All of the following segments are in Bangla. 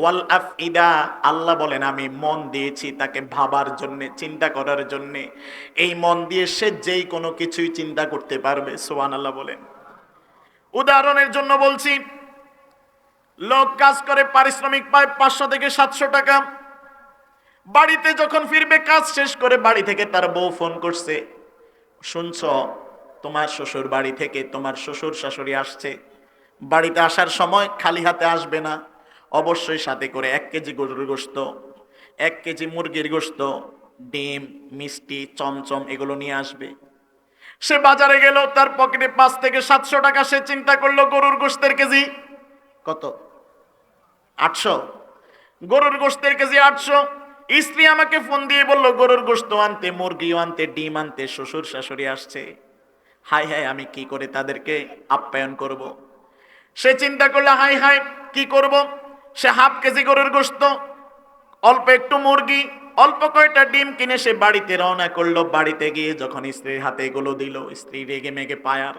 ওয়াল আফইদা, আল্লাহ বলেন, আমি মন দিয়েছি তাকে ভাবার জন্যে, চিন্তা করার জন্যে। এই মন দিয়ে সে যেই কোনো কিছুই চিন্তা করতে পারবে। সোহান আল্লাহ বলেন। উদাহরণের জন্য বলছি, লোক কাজ করে পারিশ্রমিক পায় পাঁচশো থেকে সাতশো টাকা। বাড়িতে যখন ফিরবে, কাজ শেষ করে বাড়ি থেকে তার বউ ফোন করছে। শুনছ, তোমার শ্বশুর বাড়ি থেকে তোমার শ্বশুর শাশুড়ি আসছে। বাড়িতে আসার সময় খালি হাতে আসবে না। অবশ্যই সাথে করে এক কেজি গরুর গোস্ত এক কেজি মুরগির গোস্ত ডিম, মিষ্টি, চমচম এগুলো নিয়ে আসবে। সে বাজারে গেল, তার পকেটে পাঁচ থেকে সাতশো টাকা, সে চিন্তা করল, গরুর গোস্তের কেজি কত? আটশো। গরুর গোস্তের কেজি আটশো। স্ত্রী আমাকে ফোন দিয়ে বলল, গরুর গোস্ত আনতে, মুরগিও আনতে, ডিম আনতে, শ্বশুর শাশুড়ি আসছে। হাই হাই, আমি কি করে তাদেরকে আপ্যায়ন করব। সে চিন্তা করল, হাই হাই, কি করব? সে হাফ কেজি গরুর গোস্ত অল্প একটু মুরগি, অল্প কয়টা ডিম কিনে সে বাড়িতে রওনা করল। বাড়িতে গিয়ে যখন স্ত্রীর হাতে এগুলো দিল, স্ত্রী রেগে মেগে পায়ার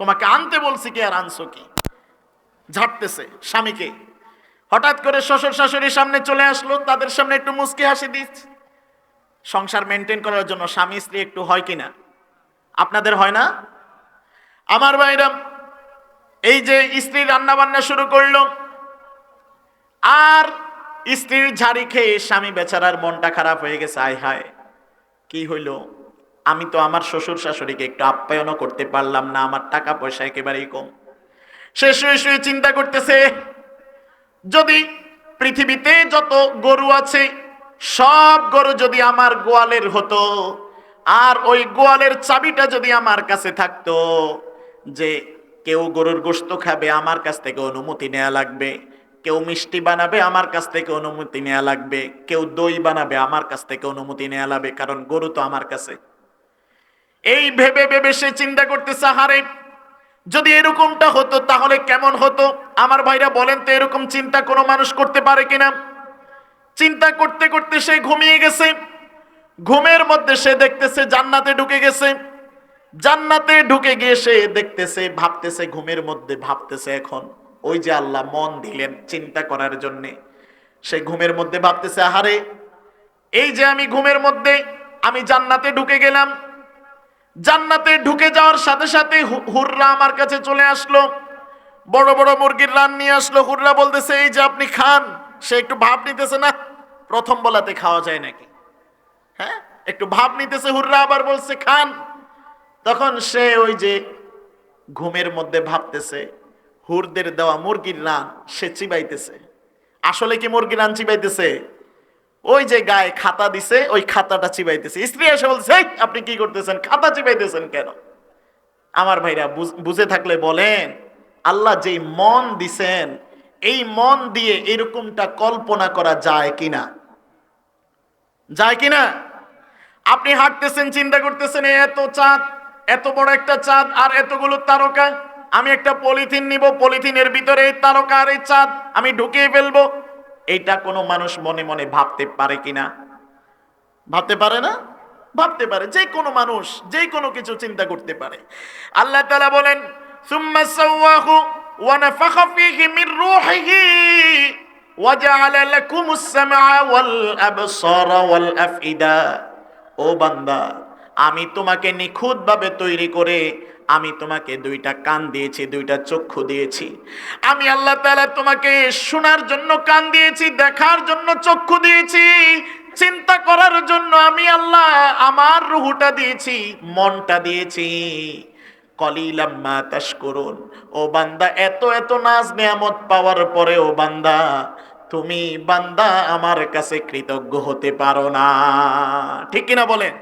তোমাকে আনতে বলছি কি, আর আনছো কি? ঝাড়তেছে স্বামীকে। হঠাৎ করে শ্বশুর শাশুড়ির সামনে চলে আসলো, তাদের সামনে একটু মুস্কি হাসি দিচ্ছে। সংসার মেনটেন করার জন্য স্বামী, স্ত্রী একটু হয় কিনা আপনাদের হয় না? আমার ভাইরা, এই যে স্ত্রী রান্না বান্না শুরু করল আর স্ত্রীর ঝাড়ি খেয়ে স্বামী বেচারার মনটা খারাপ হয়ে গেছে, আয় হায়। কি হইল? আমি তো আমার শ্বশুর শাশুড়িকে একটু আপ্যায়নও করতে পারলাম না, আমার টাকা পয়সা একেবারেই কম। সে শুয়ে শুয়ে চিন্তা করতেছে, যদি পৃথিবীতে যত গরু আছে, সব গরু যদি আমার গোয়ালের হতো, আর ওই গোয়ালের চাবিটা যদি আমার কাছে থাকতো, যে কেউ গরুর গোস্ত খাবে, আমার কাছ থেকে অনুমতি নেওয়া লাগবে। কেউ মিষ্টি বানাবে, আমার কাছ থেকে অনুমতি নেওয়া লাগবে। কেউ দই বানাবে, আমার কাছ থেকে অনুমতি নেওয়া লাগবে, কারণ গরু তো আমার কাছে। এই ভেবে ভেবে সে চিন্তা করতেছে, হারে, যদি এরকমটা হতো, তাহলে কেমন হতো? আমার ভাইরা বলেন তো, এরকম চিন্তা কোনো মানুষ করতে পারে কিনা? চিন্তা করতে করতে সে ঘুমিয়ে গেছে। ঘুমের মধ্যে সে দেখতেছে জান্নাতে ঢুকে গেছে। জান্নাতে ঢুকে গিয়ে সে দেখতেছে, ভাবতেছে, ঘুমের মধ্যে ভাবতেছে এখন। ওই যে আল্লাহ মন দিলেন চিন্তা করার জন্যে। সে ঘুমের মধ্যে ভাবতেছে, আহারে, এই যে আমি ঘুমের মধ্যে, আমি জান্নাতে ঢুকে গেলাম। জান্নাতে ঢুকে যাওয়ার সাথে সাথে হুররা আমার কাছে চলে আসলো। বড় বড় মুরগির রান নিয়ে আসলো। হুররা বলতেছে, এই যে আপনি খান। সে একটু ভাব নিতেছে, না, প্রথম বলাতে খাওয়া যায় নাকি? হ্যাঁ একটু ভাব নিতেছে, হুররা আবার বলছে, খান। তখন সে ওই যে ঘুমের মধ্যে ভাবতেছে হুরদের দেওয়া মুরগির রান সে চিবাইতেছে। আসলে কি মুরগির রান চিবাইতেছে? ওই যে গায়ে খাতা দিছে, ওই খাতাটা চিবাইতেছে। স্ত্রী এসে বলছে আপনি কি করতেছেন? খাতা চিবাইতেছেন কেন? আমার ভাইরা বুঝ- থাকলে বলেন, আল্লাহ যেই মন দিছেন, এই মন দিয়ে এরকমটা কল্পনা করা যায় কিনা? যায় কিনা? আপনি হাঁটতেছেন, চিন্তা করতেছেন, এত চাঁদ, এত বড় একটা চাঁদ, আর এতগুলো তারকা আমি একটা পলিথিন নিব, পলিথিনের ভিতরে এই এই চাঁদ, আমি ঢুকিয়ে ফেলব। এইটা কোনো মানুষ মনে মনে ভাবতে পারে কিনা? ভাবতে পারে না? ভাবতে পারে, যে কোনো মানুষ, যে কোনো কিছু চিন্তা করতে পারে। আল্লাহ তালা বলেন, সুম্মা মির ওয়াল ও বান্দা আমি তোমাকে নিখুঁতভাবে তৈরি করে আমি তোমাকে দুইটা কান দিয়েছি, দুইটা চক্ষু দিয়েছি। আমি আল্লাহ তালা তোমাকে শোনার জন্য কান দিয়েছি, দেখার জন্য চক্ষু দিয়েছি, চিন্তা করার জন্য আমি আল্লাহ আমার রুহুটা দিয়েছি, মনটা দিয়েছি। কলিলাম্মা তাশকুরুন, ও বান্দা, এত এত নাজ নেয়ামত পাওয়ার পরে ও বান্দা, তুমি বান্দা আমার কাছে কৃতজ্ঞ হতে পারো না। ঠিক কিনা বলেন?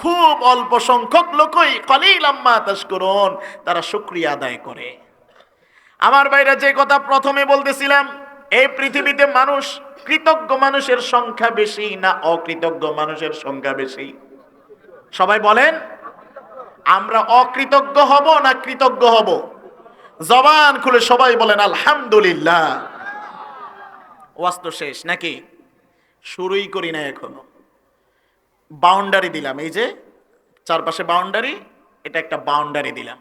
খুব অল্প সংখ্যক লোকই কলিলাম্মা তাশকুরুন, তারা শুকরিয়া আদায় করে। আমার ভাইরা, যে কথা প্রথমে বলতেছিলাম, এই পৃথিবীতে মানুষ, কৃতজ্ঞ মানুষের সংখ্যা বেশি না অকৃতজ্ঞ মানুষের সংখ্যা বেশি? সবাই বলেন, আমরা অকৃতজ্ঞ হব না কৃতজ্ঞ হব? জবান খুলে সবাই বলেন, আলহামদুলিল্লাহ। ওয়াজ তো শেষ, নাকি? শুরুই করি না এখনও। বাউন্ডারি দিলাম। এই যে চারপাশে বাউন্ডারি এটা একটা বাউন্ডারি দিলাম।